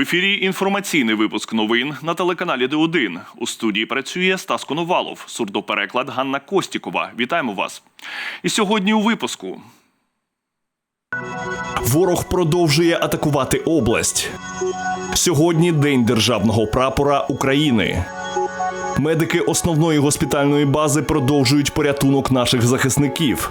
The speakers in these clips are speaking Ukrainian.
ефірі інформаційний випуск новин на телеканалі Д1. У студії працює Стас Коновалов, сурдопереклад Ганна Костікова. Вітаємо вас. І сьогодні у випуску. Ворог продовжує атакувати область. Сьогодні День державного прапора України. Медики основної госпітальної бази продовжують порятунок наших захисників.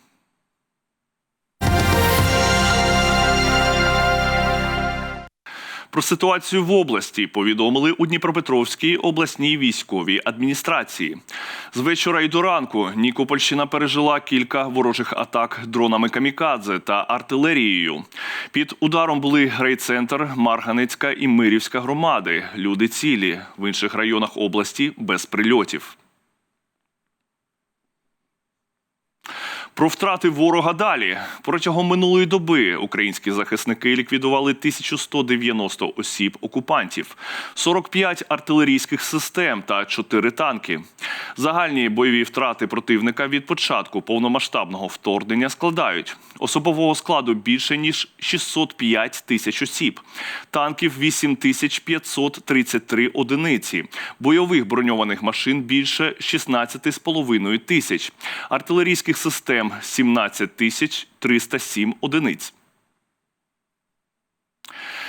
Про ситуацію в області повідомили у Дніпропетровській обласній військовій адміністрації. З вечора й до ранку Нікопольщина пережила кілька ворожих атак дронами камікадзе та артилерією. Під ударом були райцентр, Марганецька і Мирівська громади. Люди цілі в інших районах області без прильотів. Про втрати ворога далі протягом минулої доби українські захисники ліквідували 1190 осіб окупантів, 45 артилерійських систем та 4 танки. Загальні бойові втрати противника від початку повномасштабного вторгнення складають особового складу більше ніж 605 тисяч осіб, танків 8533 одиниці, бойових броньованих машин більше 16,5 тисяч, артилерійських систем 17 тисяч 307 одиниць.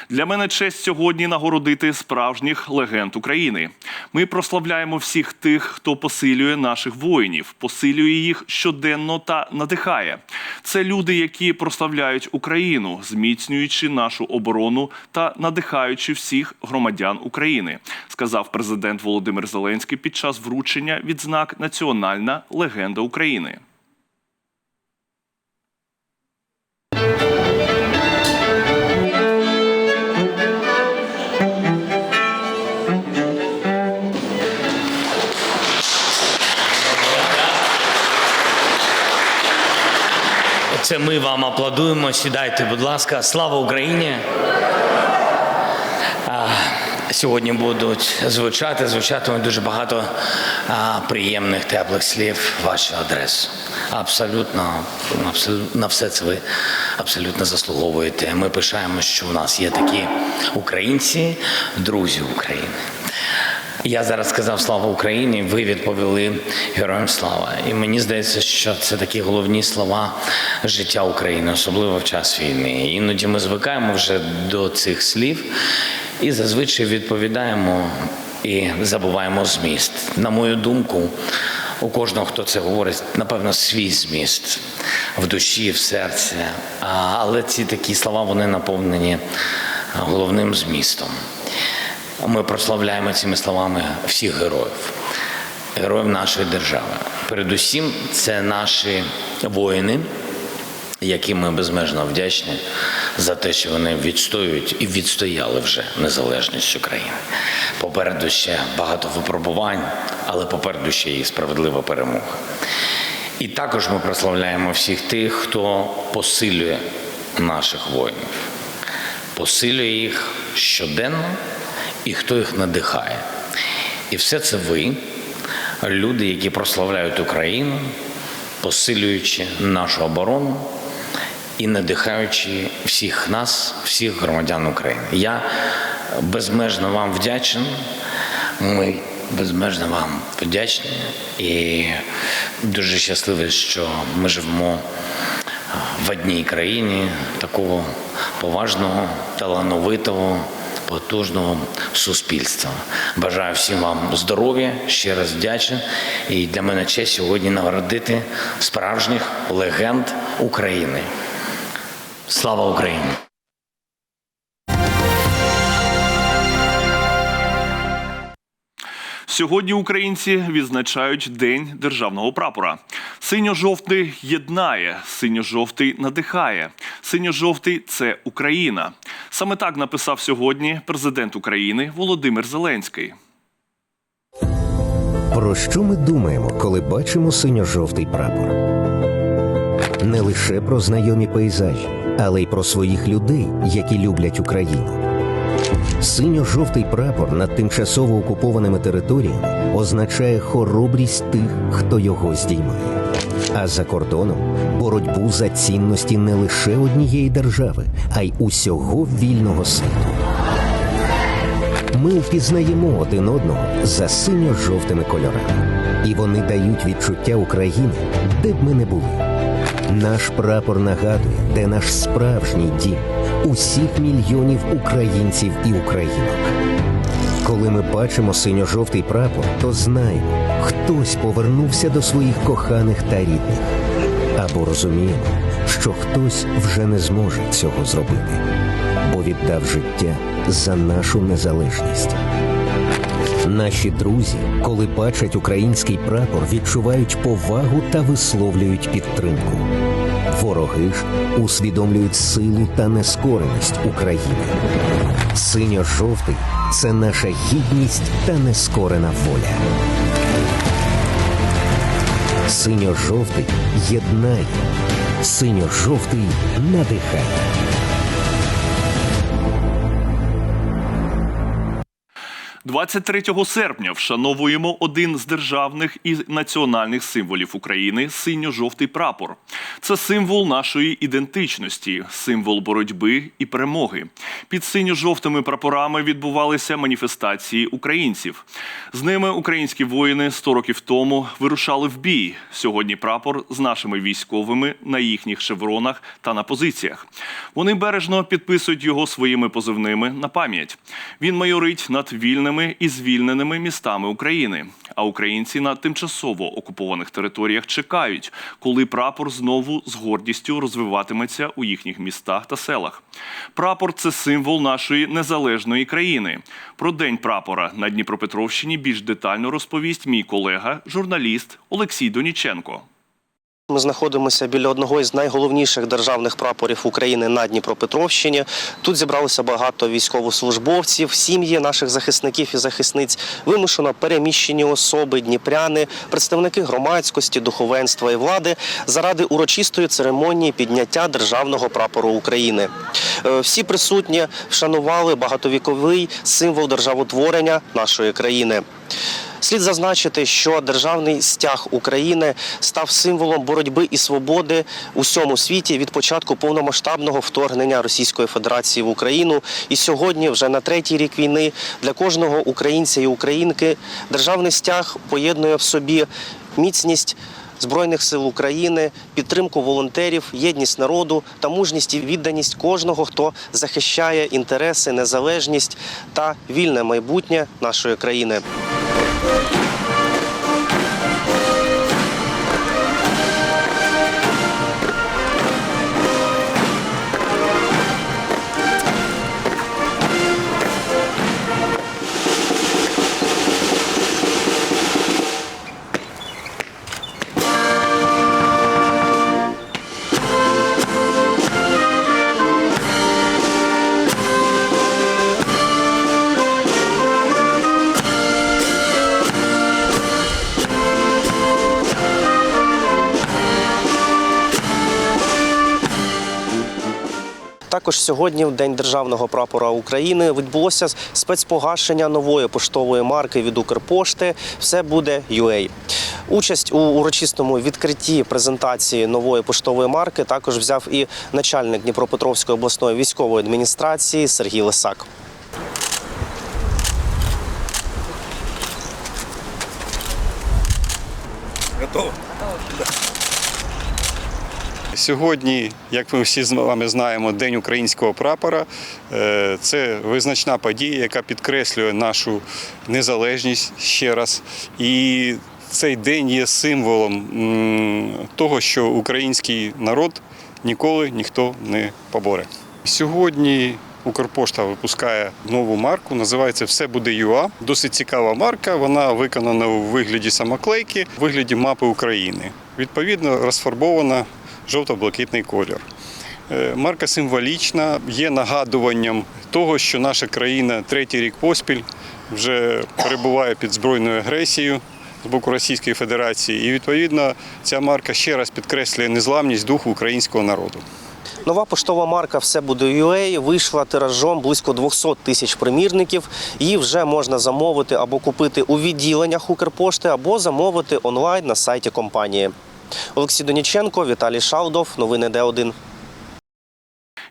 Для мене честь сьогодні нагородити справжніх легенд України. Ми прославляємо всіх тих, хто посилює наших воїнів, посилює їх щоденно та надихає. Це люди, які прославляють Україну, зміцнюючи нашу оборону та надихаючи всіх громадян України, сказав президент Володимир Зеленський під час вручення відзнак Національна легенда України. Це ми вам аплодуємо. Сідайте, будь ласка. Слава Україні! Сьогодні будуть звучати, звучатиме дуже багато а, приємних теплих слів в вашу адресу. Абсолютно, абсолютно на все це ви абсолютно заслуговуєте. Ми пишаємо, що у нас є такі українці, друзі України. Я зараз сказав слава Україні. Ви відповіли героям слава. І мені здається, що це такі головні слова життя України, особливо в час війни. Іноді ми звикаємо вже до цих слів і зазвичай відповідаємо і забуваємо зміст. На мою думку, у кожного, хто це говорить, напевно, свій зміст в душі, в серці. Але ці такі слова вони наповнені головним змістом. Ми прославляємо цими словами всіх героїв, героїв нашої держави. Передусім, це наші воїни, яким ми безмежно вдячні за те, що вони відстоюють і відстояли вже незалежність України. Попереду ще багато випробувань, але попереду ще і справедлива перемога. І також ми прославляємо всіх тих, хто посилює наших воїнів, посилює їх щоденно і хто їх надихає. І все це ви, люди, які прославляють Україну, посилюючи нашу оборону і надихаючи всіх нас, всіх громадян України. Я безмежно вам вдячний. Ми безмежно вам вдячні і дуже щасливі, що ми живемо в одній країні такого поважного, талановитого потужного суспільства. Бажаю всім вам здоров'я, ще раз вдячний. І для мене честь сьогодні нагородити справжніх легенд України. Слава Україні! Сьогодні українці відзначають День державного прапора. Синьо-жовтий єднає, синьо-жовтий надихає. Синьо-жовтий це Україна. Саме так написав сьогодні президент України Володимир Зеленський. Про що ми думаємо, коли бачимо синьо-жовтий прапор? Не лише про знайомі пейзажі, але й про своїх людей, які люблять Україну. Синьо-жовтий прапор над тимчасово окупованими територіями означає хоробрість тих, хто його здіймає. А за кордоном боротьбу за цінності не лише однієї держави, а й усього вільного світу. Ми впізнаємо один одного за синьо-жовтими кольорами, і вони дають відчуття України, де б ми не були. Наш прапор нагадує, де наш справжній дім усіх мільйонів українців і українок. Коли ми бачимо синьо-жовтий прапор, то знаємо, хтось повернувся до своїх коханих та рідних. Або розуміємо, що хтось вже не зможе цього зробити, бо віддав життя за нашу незалежність. Наші друзі, коли бачать український прапор, відчувають повагу та висловлюють підтримку. Вороги ж усвідомлюють силу та нескореність України. Синьо-жовтий це наша гідність та нескорена воля. Синьо-жовтий єднає, синьо-жовтий надихає. – 23 серпня вшановуємо один з державних і національних символів України синьо-жовтий прапор. Це символ нашої ідентичності, символ боротьби і перемоги. Під синьо-жовтими прапорами відбувалися маніфестації українців. З ними українські воїни 100 років тому вирушали в бій. Сьогодні прапор з нашими військовими на їхніх шевронах та на позиціях. Вони бережно підписують його своїми позивними на пам'ять. Він майорить над вільними і звільненими містами України. А українці на тимчасово окупованих територіях чекають, коли прапор знову з гордістю розвиватиметься у їхніх містах та селах. Прапор це символ нашої незалежної країни. Про день прапора на Дніпропетровщині більш детально розповість мій колега, журналіст Олексій Доніченко. Ми знаходимося біля одного із найголовніших державних прапорів України на Дніпропетровщині. Тут зібралося багато військовослужбовців, сім'ї наших захисників і захисниць, вимушено переміщені особи, дніпряни, представники громадськості, духовенства і влади заради урочистої церемонії підняття державного прапору України. Е, Всі присутні вшанували багатовіковий символ державотворення нашої країни. Слід зазначити, що державний стяг України став символом боротьби і свободи у всьому світі від початку повномасштабного вторгнення Російської Федерації в Україну. І сьогодні, вже на третій рік війни, для кожного українця і українки державний стяг поєднує в собі міцність. Збройних сил України, підтримку волонтерів, єдність народу та мужність і відданість кожного, хто захищає інтереси, незалежність та вільне майбутнє нашої країни. Також сьогодні, в день державного прапора України, відбулося спецпогашення нової поштової марки від Укрпошти. Все буде UA. Участь у урочистому відкритті презентації нової поштової марки також взяв і начальник Дніпропетровської обласної військової адміністрації Сергій Лисак. Сьогодні, як ми всі з вами знаємо, День українського прапора. Е, Це визначна подія, яка підкреслює нашу незалежність ще раз. І цей день є символом того, що український народ ніколи ніхто не поборе. Сьогодні Укрпошта випускає нову марку, називається Все буде ЮА. Досить цікава марка. Вона виконана у вигляді самоклейки, у вигляді мапи України. Відповідно, розфарбована жовто-блакитний колір. Е, Марка символічна, є нагадуванням того, що наша країна третій рік поспіль вже перебуває під збройною агресією з боку Російської Федерації. І відповідно ця марка ще раз підкреслює незламність духу українського народу. Нова поштова марка Все буде UA вийшла тиражом близько 200 тисяч примірників. Її вже можна замовити або купити у відділеннях Укрпошти, або замовити онлайн на сайті компанії. Олексій Доніченко, Віталій Шалдов. Новини Д1.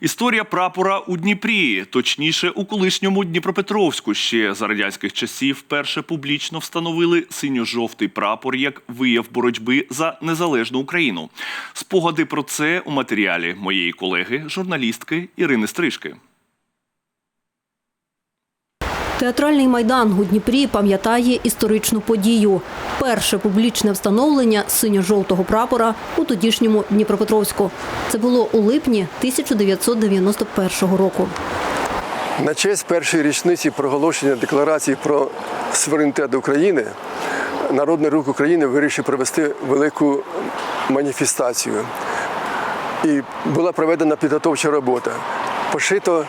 Історія прапора у Дніпрі, точніше, у колишньому Дніпропетровську. Ще за радянських часів вперше публічно встановили синьо-жовтий прапор як вияв боротьби за незалежну Україну. Спогади про це у матеріалі моєї колеги, журналістки Ірини Стрижки. Театральний майдан у Дніпрі пам'ятає історичну подію. Перше публічне встановлення синьо-жовтого прапора у тодішньому Дніпропетровську. Це було у липні 1991 року. На честь першої річниці проголошення декларації про суверенітет України Народний рух України вирішив провести велику маніфестацію. І була проведена підготовча робота. Пошито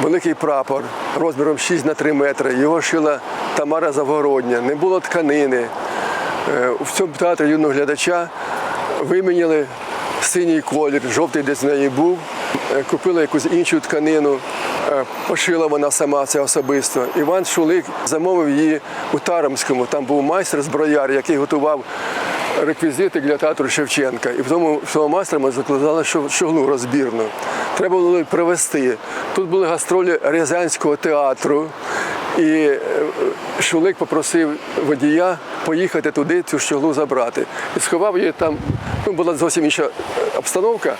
великий прапор розміром 6 на 3 метри. Його шила Тамара Завгородня. Не було тканини. Е, В цьому театрі юного глядача виміняли синій колір, жовтий десь в неї був. Е, Купили якусь іншу тканину, е, пошила вона сама це особисто. Іван Шулик замовив її у Тарамському. Там був майстер зброяр, який готував реквізити для театру Шевченка. І в тому в цього майстра ми закладали що- щоглу розбірну. Треба було привезти. Тут були гастролі Рязанського театру. І е, Шулик попросив водія поїхати туди, цю щоглу забрати. І сховав її там. Ну, була зовсім інша обстановка.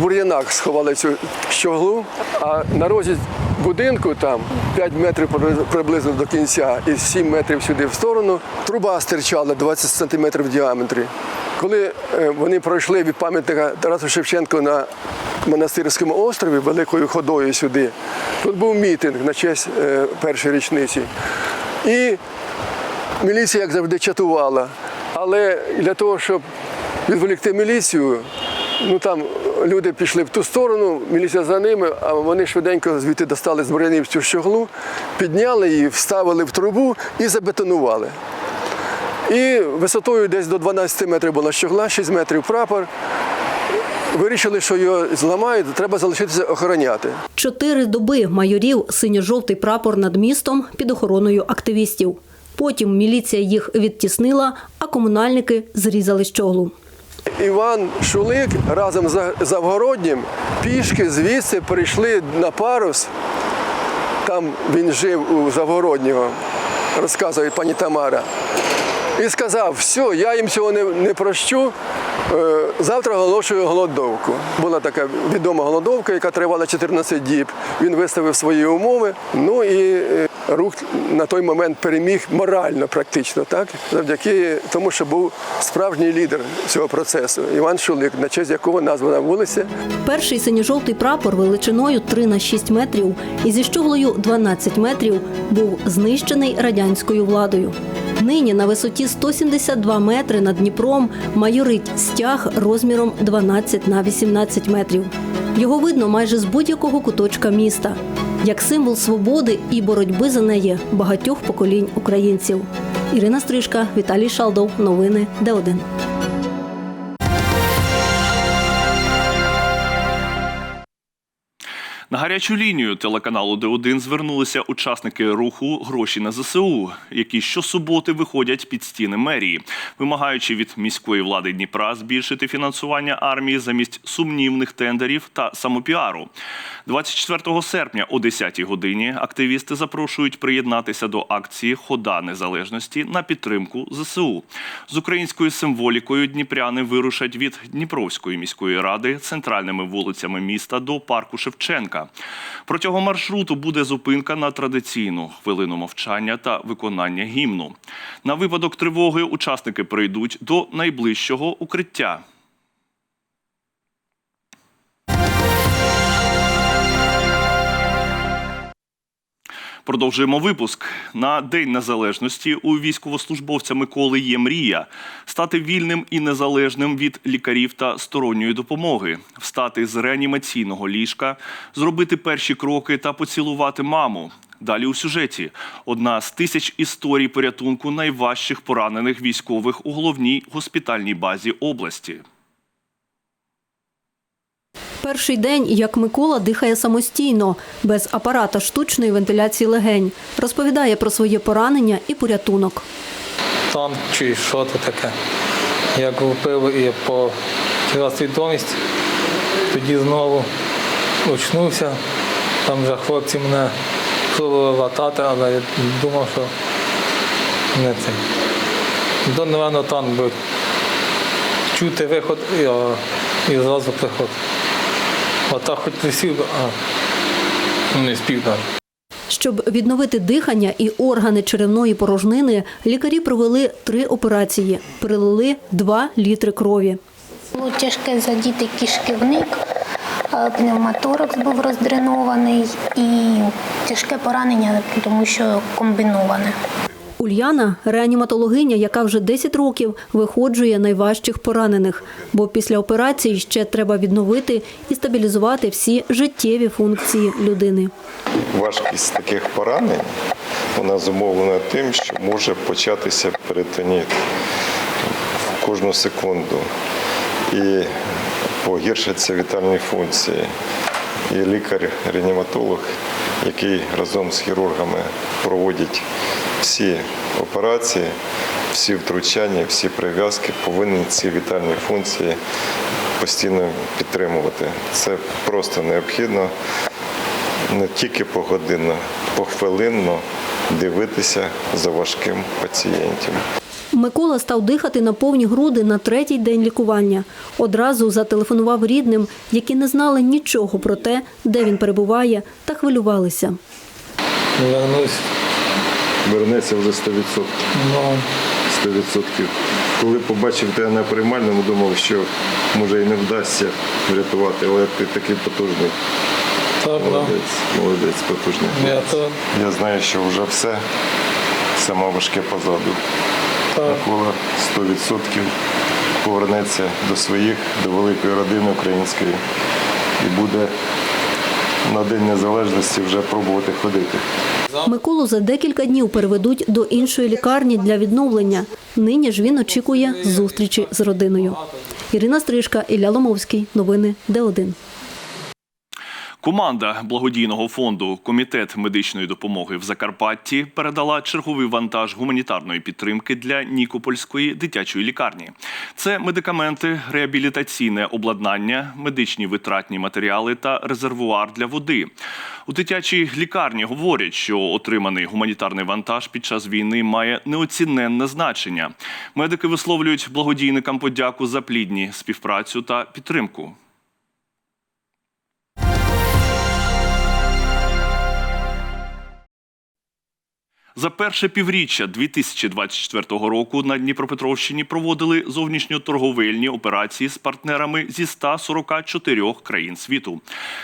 Бур'янах сховали цю щоглу, а на розі будинку там 5 метрів приблизно до кінця і 7 метрів сюди в сторону. Труба стирчала 20 сантиметрів в діаметрі. Коли е, вони пройшли від пам'ятника Тарасу Шевченку на монастирському острові великою ходою сюди, тут був мітинг на честь е, першої річниці. І міліція, як завжди, чатувала. Але для того, щоб відволікти міліцію, ну там люди пішли в ту сторону, міліція за ними, а вони швиденько звідти достали з бурянів цю щоглу, підняли її, вставили в трубу і забетонували. І висотою десь до 12 метрів була щогла, 6 метрів прапор. Вирішили, що його зламають, треба залишитися охороняти. Чотири доби майорів синьо-жовтий прапор над містом під охороною активістів. Потім міліція їх відтіснила, а комунальники зрізали щоглу. Іван Шулик разом з Завгороднім пішки звідси перейшли на парус. Там він жив у Завгороднього, розказує пані Тамара. І сказав, все, я їм цього не, не прощу. е, Завтра оголошую голодовку. Була така відома голодовка, яка тривала 14 діб. Він виставив свої умови. Ну і е, рух на той момент переміг морально, практично, так завдяки тому, що був справжній лідер цього процесу. Іван Шулик, на честь якого названа вулиця. Перший синьо-жовтий прапор величиною 3 на 6 метрів і зі щоглою 12 метрів був знищений радянською владою. Нині на висоті 172 метри над Дніпром майорить стяг розміром 12 на 18 метрів. Його видно майже з будь-якого куточка міста, як символ свободи і боротьби за неї багатьох поколінь українців. Ірина Стрижка, Віталій Шалдов. Новини Д1. На гарячу лінію телеканалу Д1 звернулися учасники руху Гроші на ЗСУ, які щосуботи виходять під стіни мерії, вимагаючи від міської влади Дніпра збільшити фінансування армії замість сумнівних тендерів та самопіару. 24 серпня о 10 годині активісти запрошують приєднатися до акції Хода незалежності на підтримку ЗСУ. З українською символікою дніпряни вирушать від Дніпровської міської ради центральними вулицями міста до парку Шевченка. Протягом маршруту буде зупинка на традиційну хвилину мовчання та виконання гімну. На випадок тривоги учасники прийдуть до найближчого укриття. Продовжуємо випуск. На День Незалежності у військовослужбовця Миколи є мрія стати вільним і незалежним від лікарів та сторонньої допомоги, встати з реанімаційного ліжка, зробити перші кроки та поцілувати маму. Далі у сюжеті одна з тисяч історій порятунку найважчих поранених військових у головній госпітальній базі області. Перший день, як Микола дихає самостійно, без апарата штучної вентиляції легень. Розповідає про своє поранення і порятунок. танк чи що то таке. Як впив і потеряв свідомість, тоді знову очнувся. Там вже хлопці мене пробували латати, але я думав, що не це. До, напевно, там би чути виход і, і зразу приход. Отак хоч присів, би, а не спів навіть. Щоб відновити дихання і органи черевної порожнини, лікарі провели три операції, перелили 2 літри крові. Було тяжке задіти кишківник, пневмоторакс був роздренований і тяжке поранення, тому що комбіноване. Ульяна реаніматологиня, яка вже 10 років виходжує найважчих поранених, бо після операції ще треба відновити і стабілізувати всі життєві функції людини. Важкість таких поранень вона зумовлена тим, що може початися перитоніт кожну секунду і погіршаться вітальні функції. І лікар-реаніматолог, який разом з хірургами проводять всі операції, всі втручання, всі прив'язки, повинен ці вітальні функції постійно підтримувати. Це просто необхідно не тільки погодинно, похвилинно дивитися за важким пацієнтом. Микола став дихати на повні груди на третій день лікування. Одразу зателефонував рідним, які не знали нічого про те, де він перебуває, та хвилювалися. Вернусь. Вернеться вже 100%. Ну, 100%. Коли побачив тебе на приймальному, думав, що може і не вдасться врятувати, але ти такий потужний. так, да. Молодець, молодець, потужний. Я то Я знаю, що вже все, саме важке позаду. Микола 100% повернеться до своїх, до великої родини української і буде на День Незалежності вже пробувати ходити. Миколу за декілька днів переведуть до іншої лікарні для відновлення. Нині ж він очікує зустрічі з родиною. Ірина Стрижка, Ілля Ломовський. Новини Д1. Команда благодійного фонду Комітет медичної допомоги в Закарпатті передала черговий вантаж гуманітарної підтримки для Нікопольської дитячої лікарні. Це медикаменти, реабілітаційне обладнання, медичні витратні матеріали та резервуар для води. У дитячій лікарні говорять, що отриманий гуманітарний вантаж під час війни має неоціненне значення. Медики висловлюють благодійникам подяку за плідні співпрацю та підтримку. За перше півріччя 2024 року на Дніпропетровщині проводили зовнішньоторговельні операції з партнерами зі 144 країн світу.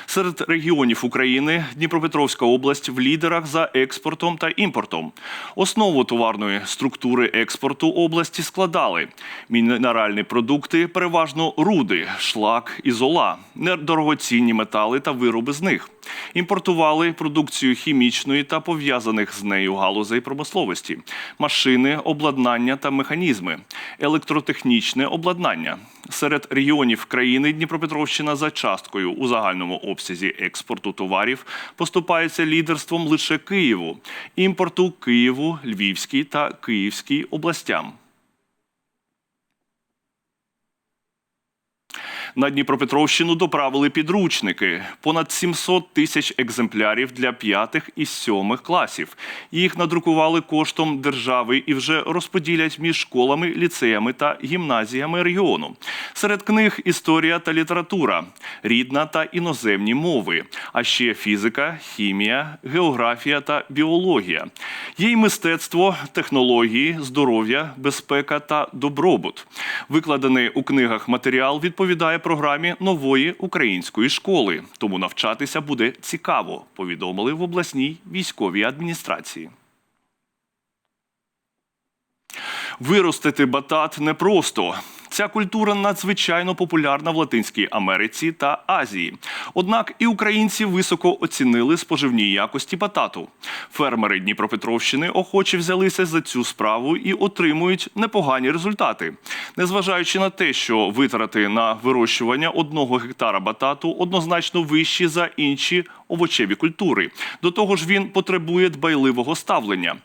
Серед регіонів України Дніпропетровська область в лідерах за експортом та імпортом. Основу товарної структури експорту області складали мінеральні продукти, переважно руди, шлак і зола, недорогоцінні метали та вироби з них. Імпортували продукцію хімічної та пов'язаних з нею галузей промисловості, машини, обладнання та механізми, електротехнічне обладнання. Серед регіонів країни Дніпропетровщина за часткою у загальному обсязі експорту товарів поступається лідерством лише Києву, імпорту Києву, Львівській та Київській областям. На Дніпропетровщину доправили підручники понад 700 тисяч екземплярів для п'ятих і сьомих класів. Їх надрукували коштом держави і вже розподілять між школами, ліцеями та гімназіями регіону. Серед книг історія та література, рідна та іноземні мови, а ще фізика, хімія, географія та біологія. Є й мистецтво, технології, здоров'я, безпека та добробут. Викладений у книгах матеріал відповідає програмі нової української школи, тому навчатися буде цікаво, повідомили в обласній військовій адміністрації. Виростити батат непросто. Ця культура надзвичайно популярна в Латинській Америці та Азії. Однак і українці високо оцінили споживні якості батату. Фермери Дніпропетровщини охоче взялися за цю справу і отримують непогані результати. Незважаючи на те, що витрати на вирощування одного гектара батату однозначно вищі за інші овочеві культури. До того ж, він потребує дбайливого ставлення.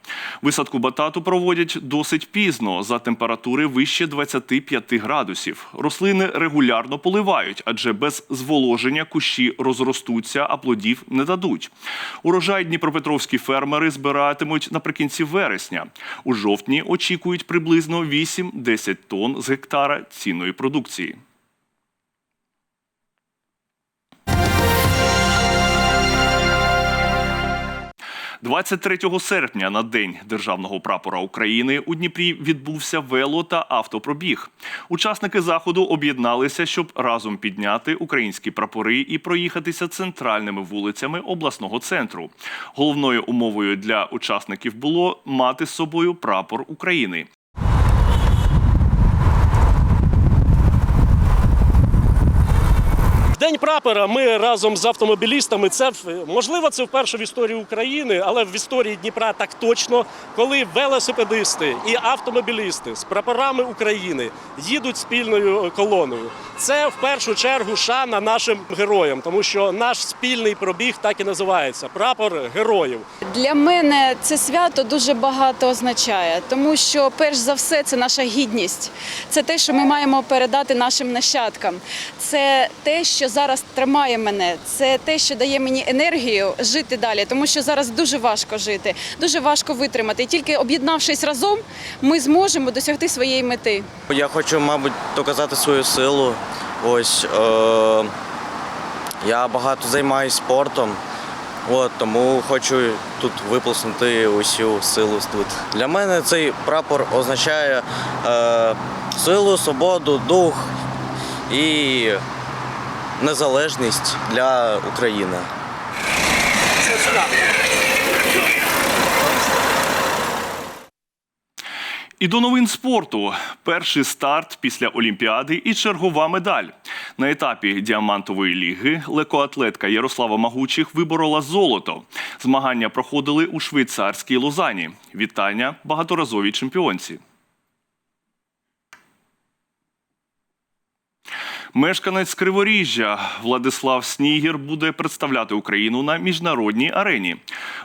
Висадку батату проводять досить пізно за температури вище 25 градусів. Рослини регулярно поливають, адже без зволоження кущі розростуться, а плодів не дадуть. Урожай дніпропетровські фермери збиратимуть наприкінці вересня. У жовтні очікують приблизно 8-10 тонн з гектара цінної продукції. – 23 серпня на день державного прапора України у Дніпрі відбувся вело та автопробіг. Учасники заходу об'єдналися, щоб разом підняти українські прапори і проїхатися центральними вулицями обласного центру. Головною умовою для учасників було мати з собою прапор України. День прапора ми разом з автомобілістами. Це можливо, це вперше в історії України, але в історії Дніпра так точно, коли велосипедисти і автомобілісти з прапорами України їдуть спільною колоною. Це в першу чергу шана нашим героям, тому що наш спільний пробіг так і називається прапор героїв. Для мене це свято дуже багато означає, тому що перш за все це наша гідність. Це те, що ми маємо передати нашим нащадкам. Це те, що зараз тримає мене. Це те, що дає мені енергію жити далі, тому що зараз дуже важко жити, дуже важко витримати. І тільки об'єднавшись разом, ми зможемо досягти своєї мети. Я хочу, мабуть, доказати свою силу. Ось е- я багато займаюся спортом, от, тому хочу тут виплеснути усю силу тут. Для мене цей прапор означає е- силу, свободу, дух і незалежність для України. І до новин спорту. Перший старт після Олімпіади і чергова медаль. На етапі діамантової ліги легкоатлетка Ярослава Магучих виборола золото. Змагання проходили у швейцарській Лозані. Вітання багаторазовій чемпіонці. Мешканець Криворіжжя Владислав Снігір буде представляти Україну на міжнародній арені.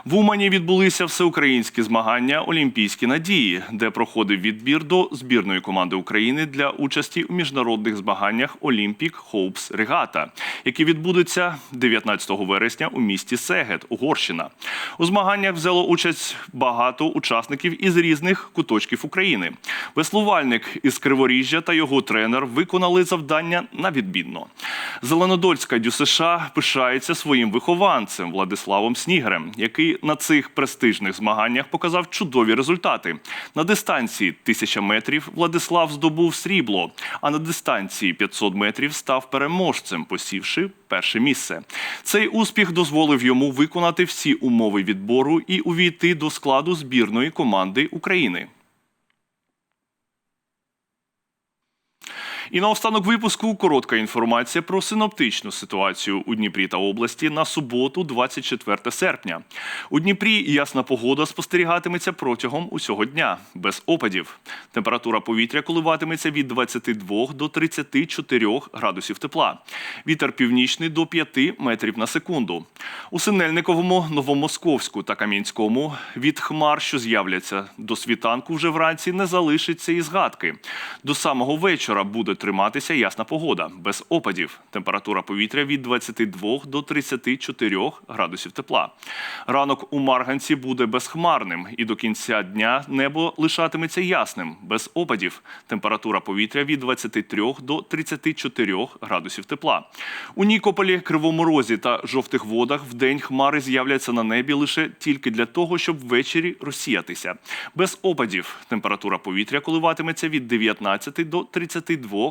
В Умані відбулися всеукраїнські змагання Олімпійські надії, де проходив відбір до збірної команди України для участі у міжнародних змаганнях Олімпік Хоупс Регата, які відбудуться 19 вересня у місті Сегет, Угорщина. У змаганнях взяло участь багато учасників із різних куточків України. Веслувальник із Криворіжжя та його тренер виконали завдання на відмінно. Зеленодольська ДЮСШ пишається своїм вихованцем Владиславом Снігерем, який на цих престижних змаганнях показав чудові результати. На дистанції 1000 метрів Владислав здобув срібло, а на дистанції 500 метрів став переможцем, посівши перше місце. Цей успіх дозволив йому виконати всі умови відбору і увійти до складу збірної команди України. І наостанок випуску коротка інформація про синоптичну ситуацію у Дніпрі та області на суботу, 24 серпня. У Дніпрі ясна погода спостерігатиметься протягом усього дня, без опадів. Температура повітря коливатиметься від 22 до 34 градусів тепла. Вітер північний до 5 метрів на секунду. У Синельниковому, Новомосковську та Кам'янському від хмар, що з'являться до світанку, вже вранці не залишиться і згадки. До самого вечора буде триматися ясна погода, без опадів. Температура повітря від 22 до 34 градусів тепла. Ранок у Марганці буде безхмарним, і до кінця дня небо лишатиметься ясним, без опадів. Температура повітря від 23 до 34 градусів тепла. У Нікополі, Кривому Розі та жовтих водах в день хмари з'являться на небі лише тільки для того, щоб ввечері розсіятися. Без опадів температура повітря коливатиметься від 19 до 32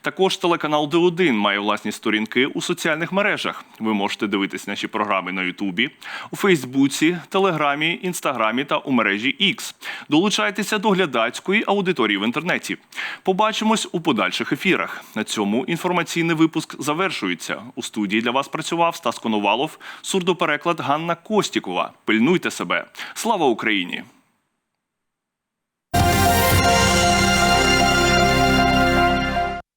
Також телеканал Д1 має власні сторінки у соціальних мережах. Ви можете дивитись наші програми на Ютубі, у Фейсбуці, Телеграмі, Інстаграмі та у мережі X. Долучайтеся до глядацької аудиторії в інтернеті. Побачимось у подальших ефірах. На цьому інформаційний випуск завершується. У студії для вас працював Стас Коновалов, сурдопереклад Ганна Костікова. Пильнуйте себе. Слава Україні!